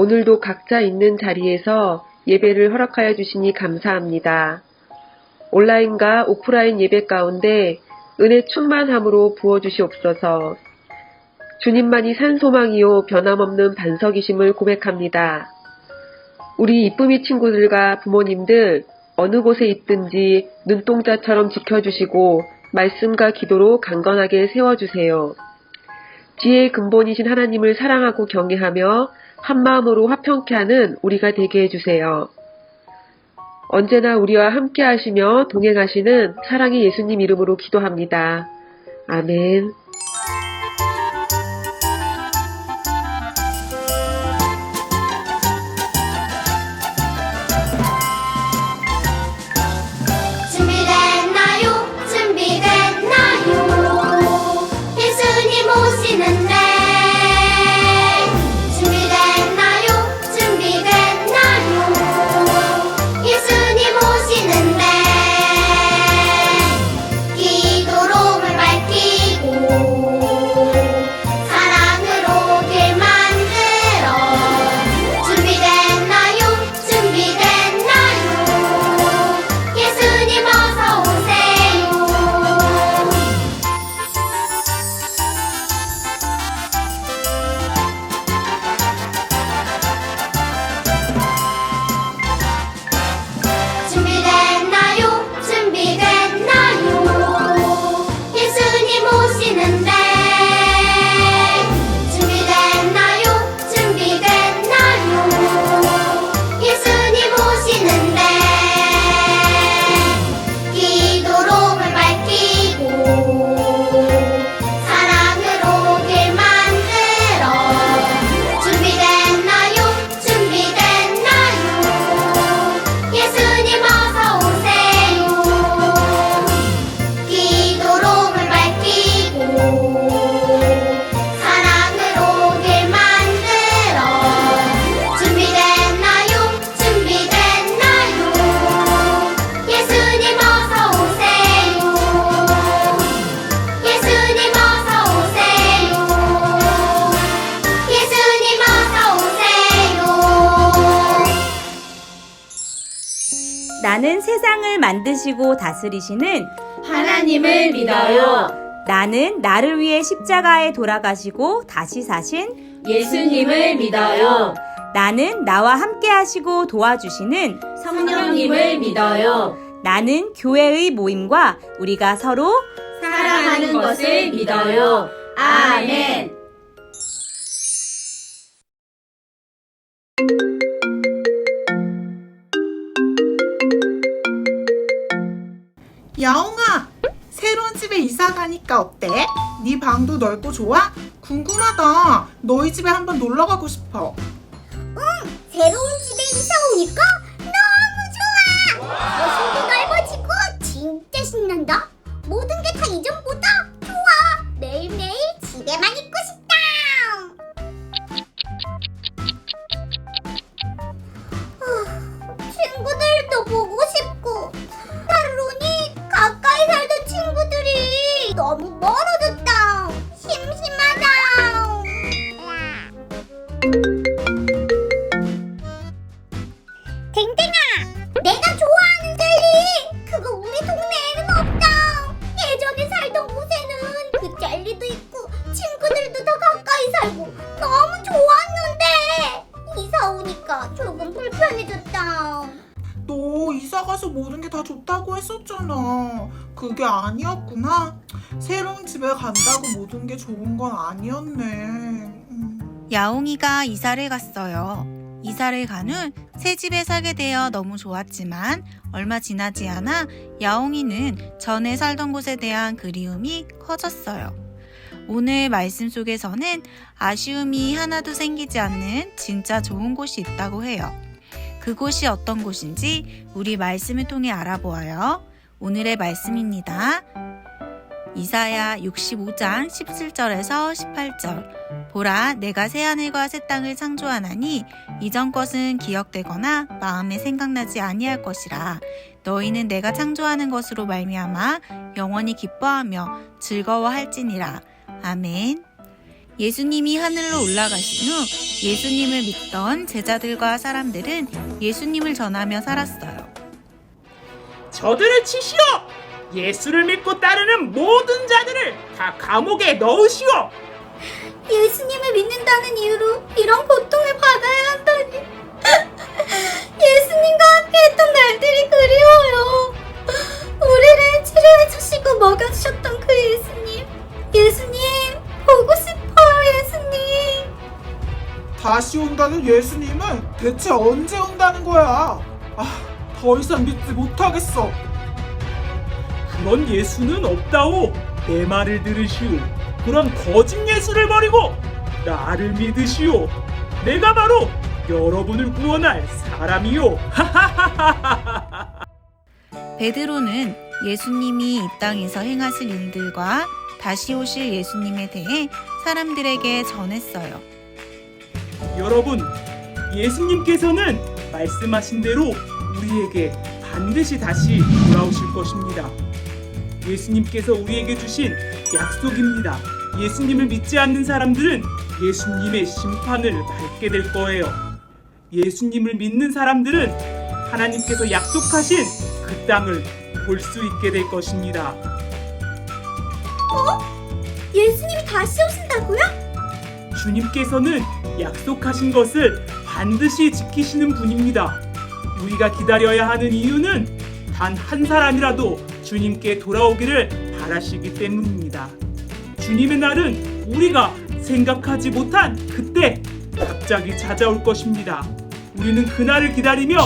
오늘도 각자 있는 자리에서 예배를 허락하여 주시니 감사합니다. 온라인과 오프라인 예배 가운데 은혜 충만함으로 부어주시옵소서. 주님만이 산 소망이요 변함없는 반석이심을 고백합니다. 우리 이쁨이 친구들과 부모님들 어느 곳에 있든지 눈동자처럼 지켜주시고 말씀과 기도로 강건하게 세워주세요. 지혜의 근본이신 하나님을 사랑하고 경외하며 한마음으로 화평케 하는 우리가 되게 해주세요. 언제나 우리와 함께 하시며 동행하시는 사랑의 예수님 이름으로 기도합니다. 아멘. 세상을 만드시고 다스리시는 하나님을 믿어요. 나는 나를 위해 십자가에 돌아가시고 다시 사신 예수님을 믿어요. 나는 나와 함께 하시고 도와주시는 성령님을 믿어요. 나는 교회의 모임과 우리가 서로 사랑하는 것을 믿어요. 아멘. 이사 가니까 어때? 네 방도 넓고 좋아? 궁금하다. 너희 집에 한번 놀러 가고 싶어. 새로운 집에 이사 오니까 너무 좋아. 거실도 넓어지고 진짜 신난다. 모든 게 다 이전보다 살고 너무 좋았는데 이사 오니까 조금 불편해졌다. 너 이사 가서 모든 게 다 좋다고 했었잖아. 그게 아니었구나. 새로운 집에 간다고 모든 게 좋은 건 아니었네. 음. 야옹이가 이사를 갔어요. 이사를 간 후 새 집에 살게 되어 너무 좋았지만 얼마 지나지 않아 야옹이는 전에 살던 곳에 대한 그리움이 커졌어요. 오늘 말씀 속에서는 아쉬움이 하나도 생기지 않는 진짜 좋은 곳이 있다고 해요. 그곳이 어떤 곳인지 우리 말씀을 통해 알아보아요. 오늘의 말씀입니다. 이사야 65장 17절에서 18절. 보라, 내가 새하늘과 새 땅을 창조하나니 이전 것은 기억되거나 마음에 생각나지 아니할 것이라. 너희는 내가 창조하는 것으로 말미암아 영원히 기뻐하며 즐거워할지니라. 아멘. 예수님이 하늘로 올라가신 후 예수님을 믿던 제자들과 사람들은 예수님을 전하며 살았어요. 저들을 치시오! 예수를 믿고 따르는 모든 자들을 다 감옥에 넣으시오! 예수님을 믿는다는 이유로 이런 고통을 받아야 한다니. 예수님과 함께 했던 날들이 그리워요. 우리를 치료해 주시고 먹여주셨던 그 예수님. 예수님, 보고 싶어요, 예수님. 다시 온다는 예수님은 대체 언제 온다는 거야? 아, 더 이상 믿지 못하겠어. 그런 예수는 없다오! 내 말을 들으시오. 그런 거짓 예수를 버리고 나를 믿으시오. 내가 바로 여러분을 구원할 사람이요. 베드로는 예수님이 이 땅에서 행하실 일들과 다시 오실 예수님에 대해 사람들에게 전했어요. 여러분, 예수님께서는 말씀하신 대로 우리에게 반드시 다시 돌아오실 것입니다. 예수님께서 우리에게 주신 약속입니다. 예수님을 믿지 않는 사람들은 예수님의 심판을 받게 될 거예요. 예수님을 믿는 사람들은 하나님께서 약속하신 그 땅을 볼 수 있게 될 것입니다. 다시 오신다고요? 주님께서는 약속하신 것을 반드시 지키시는 분입니다. 우리가 기다려야 하는 이유는 단 한 사람이라도 주님께 돌아오기를 바라시기 때문입니다. 주님의 날은 우리가 생각하지 못한 그때 갑자기 찾아올 것입니다. 우리는 그날을 기다리며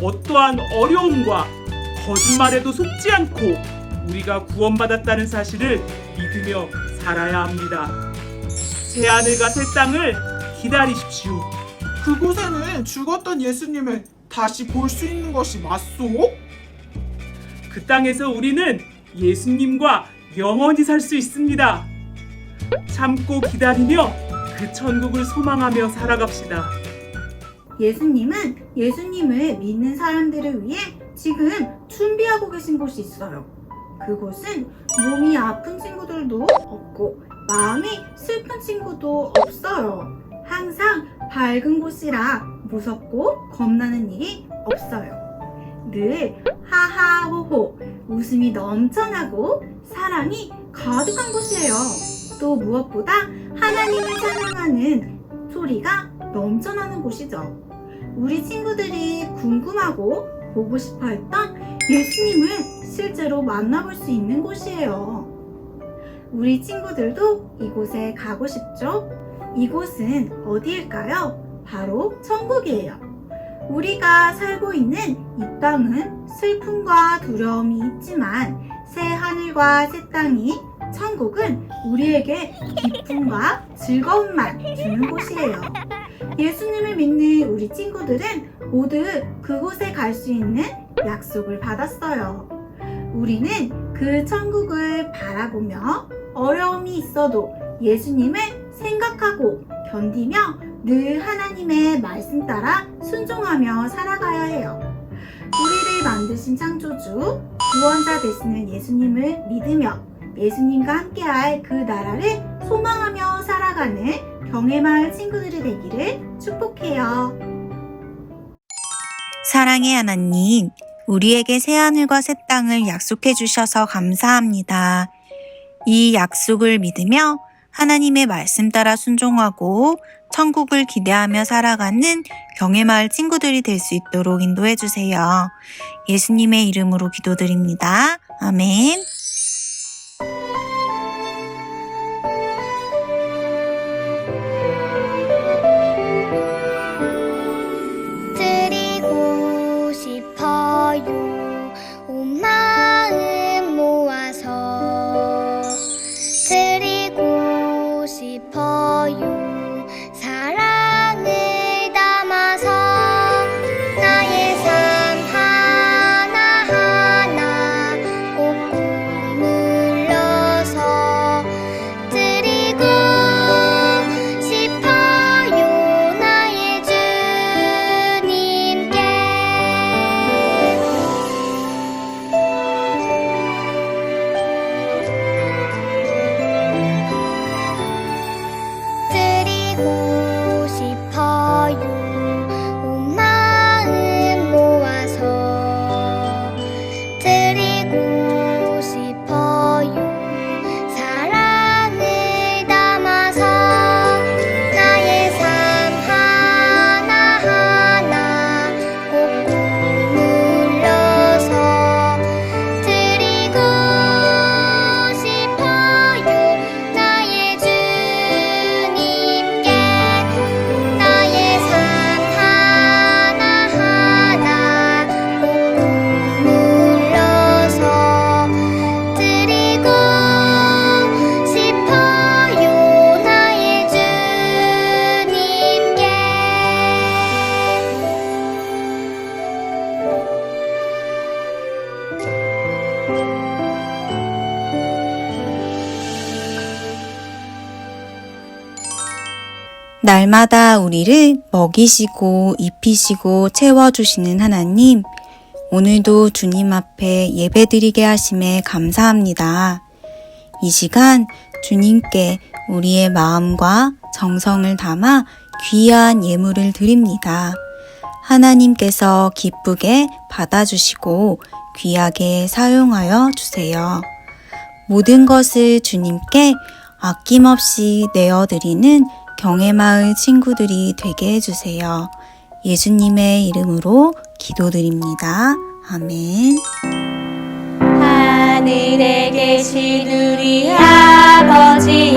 어떠한 어려움과 거짓말에도 속지 않고 우리가 구원받았다는 사실을 믿으며 살아야 합니다. 새 하늘과 새 땅을 기다리십시오. 그곳에는 죽었던 예수님을 다시 볼 수 있는 것이 맞소? 그 땅에서 우리는 예수님과 영원히 살 수 있습니다. 참고 기다리며 그 천국을 소망하며 살아갑시다. 예수님은 예수님을 믿는 사람들을 위해 지금 준비하고 계신 곳이 있어요. 그곳은 몸이 아픈 친구들도 없고 마음이 슬픈 친구도 없어요. 항상 밝은 곳이라 무섭고 겁나는 일이 없어요. 늘 하하호호 웃음이 넘쳐나고 사랑이 가득한 곳이에요. 또 무엇보다 하나님을 찬양하는 소리가 넘쳐나는 곳이죠. 우리 친구들이 궁금하고 보고 싶어 했던 예수님을 실제로 만나볼 수 있는 곳이에요. 우리 친구들도 이곳에 가고 싶죠? 이곳은 어디일까요? 바로 천국이에요. 우리가 살고 있는 이 땅은 슬픔과 두려움이 있지만 새 하늘과 새 땅이 천국은 우리에게 기쁨과 즐거움만 주는 곳이에요. 예수님을 믿는 우리 친구들은 모두 그곳에 갈 수 있는 약속을 받았어요. 우리는 그 천국을 바라보며 어려움이 있어도 예수님을 생각하고 견디며 늘 하나님의 말씀 따라 순종하며 살아가야 해요. 우리를 만드신 창조주, 구원자 되시는 예수님을 믿으며 예수님과 함께할 그 나라를 소망하며 살아가는 경애마을 친구들이 되기를 축복해요. 사랑의 하나님, 우리에게 새하늘과 새 땅을 약속해 주셔서 감사합니다. 이 약속을 믿으며 하나님의 말씀 따라 순종하고 천국을 기대하며 살아가는 경애마을 친구들이 될 수 있도록 인도해 주세요. 예수님의 이름으로 기도드립니다. 아멘. 날마다 우리를 먹이시고 입히시고 채워주시는 하나님, 오늘도 주님 앞에 예배드리게 하심에 감사합니다. 이 시간 주님께 우리의 마음과 정성을 담아 귀한 예물을 드립니다. 하나님께서 기쁘게 받아주시고 귀하게 사용하여 주세요. 모든 것을 주님께 아낌없이 내어드리는 경애마을 친구들이 되게 해주세요. 예수님의 이름으로 기도드립니다. 아멘. 하늘에 계신 우리 아버지여